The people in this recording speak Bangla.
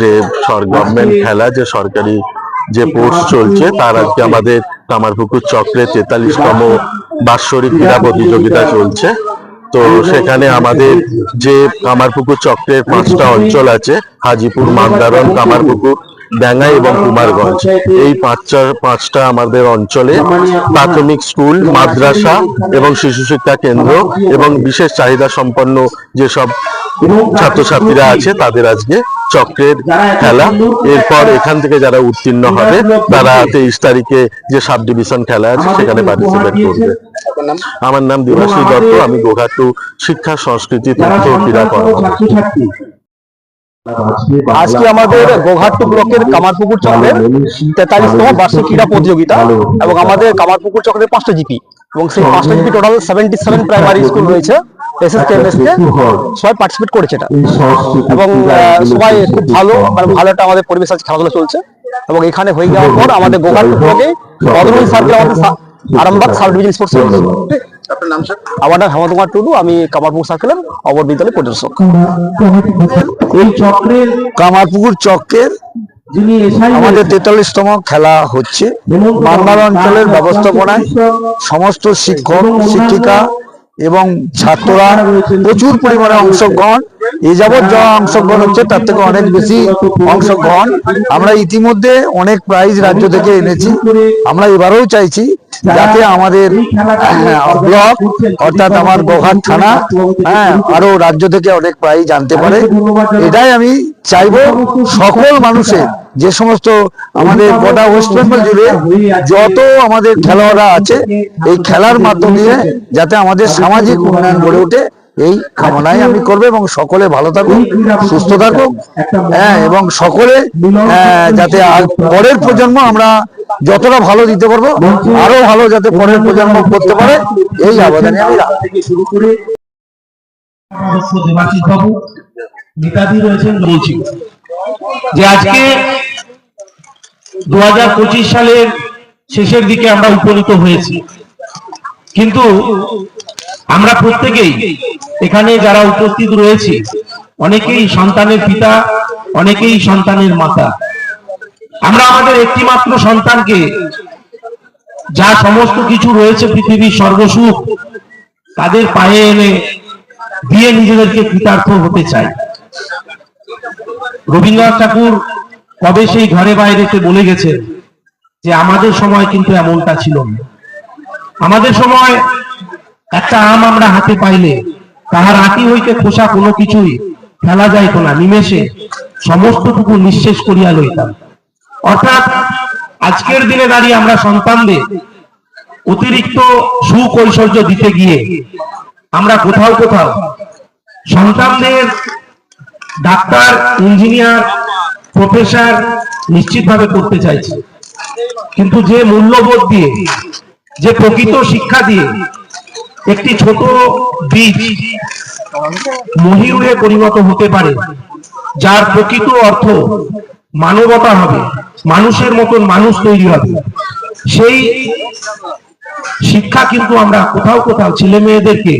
যে গভর্নমেন্ট খেলা, যে সরকারি যে পোস্ট চলছে, তার আজকে আমাদের কামারপুকুর চক্রে তেতাল্লিশতম বাৎসরিক ক্রীড়া প্রতিযোগিতা চলছে। তো সেখানে আমাদের যে কামারপুকুর চক্রের পাঁচটা অঞ্চল আছে, হাজিপুর মান্দারন কামারপুকুর ডাঙ্গা এবং কুমারগঞ্জ। এই পাঁচটা পাঁচটা আমাদের অঞ্চলে প্রাথমিক স্কুল, মাদ্রাসা এবং শিশু শিক্ষা কেন্দ্র এবং বিশেষ চাহিদা সম্পন্ন যেসব ছাত্রছাত্রীরা আছে তাদের আজকে চক্রের খেলা। এরপর এখান থেকে যারা উত্তীর্ণ হবে তারা তেইশ তারিখে যে সাব ডিভিশন খেলা আছে সেখানে পার্টিসিপেট করবে। আমার নাম দিবাশী দত্ত আমি গোঘাটু শিক্ষা সংস্কৃতি তথ্য ক্রীড়া কর্মকর্তা। আজকে আমাদের গোঘাট্টু ব্লকের কামারপুকুর চক্রের তেতাল্লিশতম বার্ষিক ক্রীড়া প্রতিযোগিতা এবং আমাদের কামারপুকুর চক্রের পাঁচটা জিপি। এবং সেই পাঁচটা G P total seventy seven primary school রয়েছে। সবাই পার্টিসিপেট করেছে এটা। এবং আহ, সবাই খুব ভালো মানে ভালো একটা আমাদের পরিবেশ আছে খেলাধুলা চলছে। এবং এখানে হয়ে যাওয়ার পর আমাদের গোঘাট্টু ব্লকে বদরুল সার্কেল আমাদের আরামবাগ সাব ডিভিশন স্পোর্টস আমার নাম হেমন্ত কুমার টুডু আমি কামারপুকুর সার্কেলের অবর বিদ্যালয় পরিদর্শক এই চক্রের কামারপুকুর চক্রের আমাদের তেতাল্লিশতম খেলা হচ্ছে। মান্দার অঞ্চলের ব্যবস্থাপনায় সমস্ত শিক্ষক শিক্ষিকা এবং ছাত্ররা প্রচুর পরিমাণে অংশগ্রহণ। এ যাবৎ যা অংশগ্রহণ হচ্ছে, তার থেকে অনেক বেশি অংশগ্রহণ। আমরা ইতিমধ্যে অনেক প্রাইজ রাজ্য থেকে এনেছি। আমরা এবারেও চাইছি যাতে আমাদের হ্যাঁ, ব্লক অর্থাৎ আমার গোঘাট থানা হ্যাঁ আরও রাজ্য থেকে অনেক প্রায় জানতে পারে। এটাই আমি চাইব সকল মানুষের যে সমস্ত আমাদের গোটা ওয়েস্ট বেঙ্গল জুড়ে যত আমাদের খেলোয়াড়রা আছে এই খেলার মাধ্যম দিয়ে যাতে আমাদের সামাজিক উন্নয়ন গড়ে ওঠে। এই কামনাই আমি করব এবং সকলে ভালো থাকুক সুস্থ থাকুক হ্যাঁ এবং সকলে আহ, যাতে পরের প্রজন্ম আমরা যতটা ভালো দিতে পারব আরও ভালো যাতে পরের প্রজন্ম করতে পারে এই আবেদনে আমি। থেকে শুরু করে সালের শেষের দিকে আমরা উপনীত হয়েছি কিন্তু আমরা প্রত্যেকেই এখানে যারা উপস্থিত রয়েছে, অনেকেই সন্তানের পিতা, অনেকেই সন্তানের মাতা। আমরা আমাদের একটি মাত্র সন্তানকে, যা সমস্ত কিছু রয়েছে পৃথিবীর সর্বসুখ তাদের পায়ে এনে দিয়ে নিজেদেরকে কৃতার্থ হতে চাই। রবীন্দ্রনাথ ঠাকুর কবে সেই ঘরে বাইরেতে বলে গেছে যে, আমাদের সময় কিন্তু এমনটা ছিল না। আমাদের সময় একটা আম আমরা হাতে পাইলে তাহার আটি হইতে খোসা কোনো কিছুই ফেলা যাইত না, নিমেষে সমস্তটুকু নিঃশেষ করিয়া লইতাম। অর্থাৎ আজকের দিনে দাঁড়িয়ে আমরা সন্তানদের অতিরিক্ত সুকৈশল্য দিতে গিয়ে আমরা কোথাও কোথাও সন্তানদের ডাক্তার, ইঞ্জিনিয়ার, প্রফেসর নিশ্চিতভাবে করতে চাইছি। কিন্তু যে মূল্যবোধ দিয়ে, যে প্রকৃত শিক্ষা দিয়ে একটি ছোট বীজ মহিরুহে পরিণত হতে পারে, যার প্রকৃত অর্থ মানবতা হবে, মানুষের মতন মানুষ তৈরি হবে। সেই শিক্ষা কিন্তু আমরা কোথাও কোথাও ছেলে মেয়েদেরকে